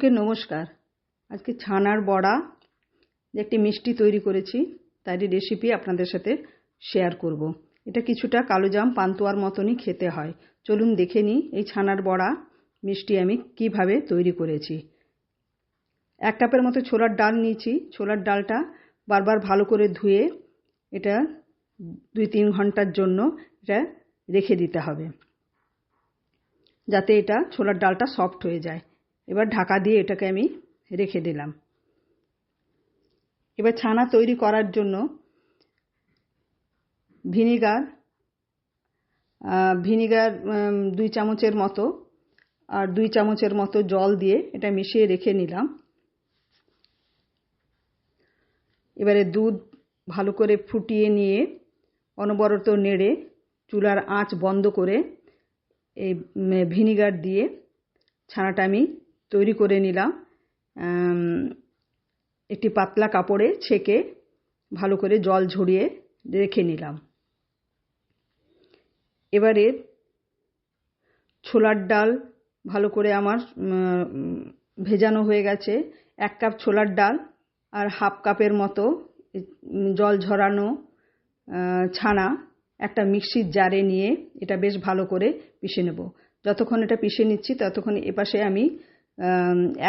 সকলকে নমস্কার। আজকে ছানার বড়া একটি মিষ্টি তৈরি করেছি তারই রেসিপি আপনাদের সাথে শেয়ার করব। এটা কিছুটা কালোজাম পান্তুয়ার মতনই খেতে হয়। চলুন দেখে নিই এই ছানার বড়া মিষ্টি আমি কীভাবে তৈরি করেছি। এক কাপের মতো ছোলার ডাল নিয়েছি। ছোলার ডালটা বারবার ভালো করে ধুয়ে এটা দুই তিন ঘণ্টার জন্য এটা রেখে দিতে হবে, যাতে এটা ছোলার ডালটা সফট হয়ে যায়। এবার ঢাকা দিয়ে এটাকে আমি রেখে দিলাম। এবার ছানা তৈরি করার জন্য ভিনিগার ভিনিগার দুই চামচের মতো আর দুই চামচের মতো জল দিয়ে এটা মিশিয়ে রেখে নিলাম। এবারে দুধ ভালো করে ফুটিয়ে নিয়ে অনবরত নেড়ে চুলার আঁচ বন্ধ করে এই ভিনিগার দিয়ে ছানাটা আমি তৈরি করে নিলাম। একটি পাতলা কাপড়ে ছেঁকে ভালো করে জল ঝরিয়ে রেখে নিলাম। এবারে ছোলার ডাল ভালো করে আমার ভেজানো হয়ে গেছে। এক কাপ ছোলার ডাল আর হাফ কাপের মতো জল ঝরানো ছানা একটা মিক্সির জারে নিয়ে এটা বেশ ভালো করে পিষে নেব। যতক্ষণ এটা পিষে নিচ্ছি ততক্ষণ এপাশে আমি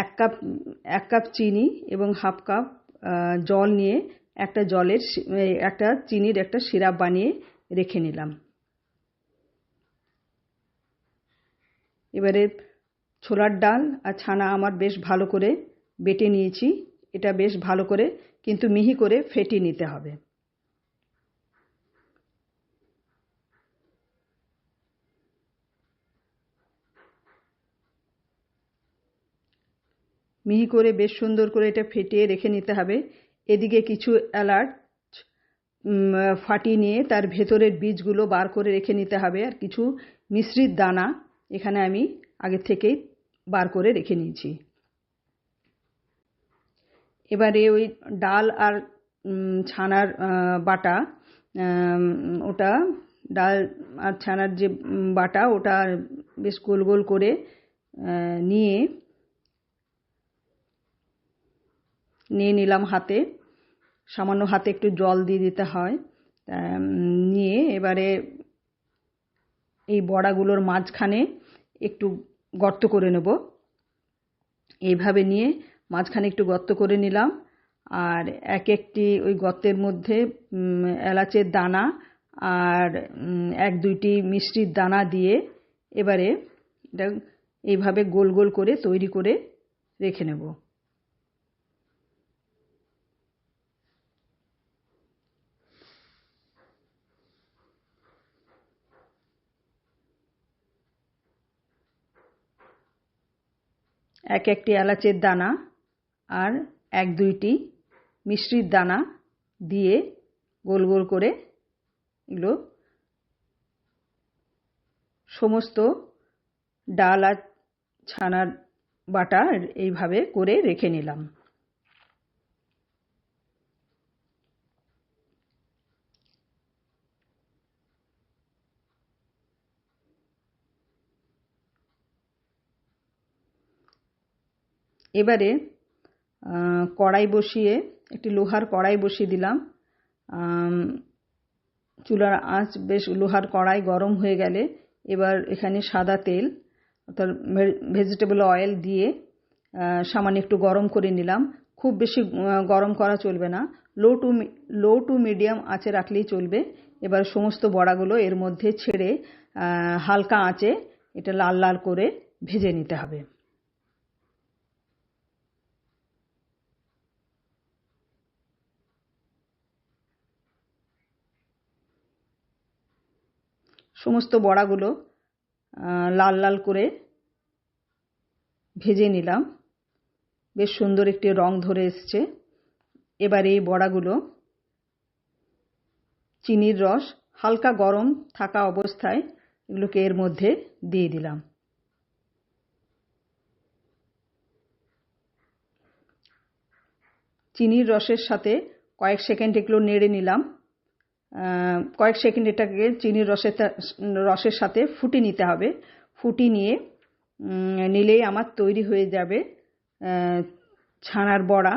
এক কাপ এক কাপ চিনি এবং হাফ কাপ জল নিয়ে একটা জলের একটা চিনির একটা সিরাপ বানিয়ে রেখে নিলাম। এবারে ছোলার ডাল আর ছানা আমার বেশ ভালো করে বেটে নিয়েছি। এটা বেশ ভালো করে, কিন্তু মিহি করে ফেটে নিতে হবে। মিহি করে বেশ সুন্দর করে এটা ফেটিয়ে রেখে নিতে হবে। এদিকে কিছু অ্যালার্ট ফাটিয়ে নিয়ে তার ভেতরের বীজগুলো বার করে রেখে নিতে হবে আর কিছু মিশ্রিত দানা এখানে আমি আগে থেকেই বার করে রেখে নিয়েছি। এবারে ওই ডাল আর ছানার বাটা ওটা ডাল আর ছানার যে বাটা ওটা বেশ গোল গোল করে নিয়ে নিয়ে নিলাম হাতে। সামান্য হাতে একটু জল দিয়ে দিতে হয়। নিয়ে এবারে এই বড়াগুলোর মাঝখানে একটু গর্ত করে নেব। এইভাবে নিয়ে মাঝখানে একটু গর্ত করে নিলাম। আর এক একটি ওই গর্তের মধ্যে এলাচের দানা আর এক দুইটি মিষ্টির দানা দিয়ে এবারে এটা এইভাবে গোল গোল করে তৈরি করে রেখে নেব। এক একটি এলাচের দানা আর এক দুইটি মিষ্টির দানা দিয়ে গোল গোল করে এগুলো সমস্ত ডাল আর ছানার বাটা এইভাবে করে রেখে নিলাম। এবারে কড়াই বসিয়ে, একটি লোহার কড়াই বসিয়ে দিলাম। চুলার আঁচ বেশ, লোহার কড়াই গরম হয়ে গেলে এবার এখানে সাদা তেল, অর্থাৎ ভেজিটেবল অয়েল দিয়ে সামান্য একটু গরম করে নিলাম। খুব বেশি গরম করা চলবে না। Low to low to medium আঁচে রাখলেই চলবে। এবার সমস্ত বড়াগুলো এর মধ্যে ছেড়ে হালকা আঁচে এটা লাল লাল করে ভেজে নিতে হবে। সমস্ত বড়াগুলো লাল লাল করে ভেজে নিলাম। বেশ সুন্দর একটি রং ধরে এসছে। এবার এই বড়াগুলো চিনির রস, হালকা গরম থাকা অবস্থায় এগুলোকে এর মধ্যে দিয়ে দিলাম। চিনির রসের সাথে কয়েক সেকেন্ড এগুলো নেড়ে নিলাম। কয়েক সেকেন্ড এটাকে চিনির রসের রসের সাথে ফুটি নিতে হবে। ফুটি নিয়ে নিলেই আমার তৈরি হয়ে যাবে ছানার বড়া,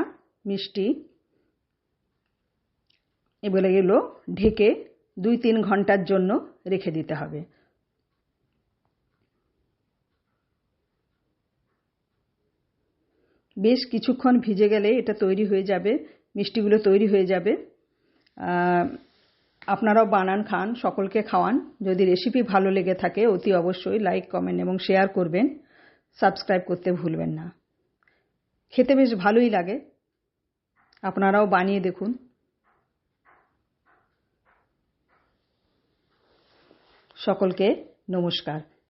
মিষ্টি। এগুলো এগুলো ঢেকে দুই তিন ঘণ্টার জন্য রেখে দিতে হবে। বেশ কিছুক্ষণ ভিজে গেলে এটা তৈরি হয়ে যাবে, মিষ্টিগুলো তৈরি হয়ে যাবে। আপনারাও বানান, খান, সকলকে খাওয়ান। যদি রেসিপি ভালো লেগে থাকে, অতি অবশ্যই লাইক কমেন্ট এবং শেয়ার করবেন। সাবস্ক্রাইব করতে ভুলবেন না। খেতে বেশ ভালোই লাগে। আপনারাও বানিয়ে দেখুন। সকলকে নমস্কার।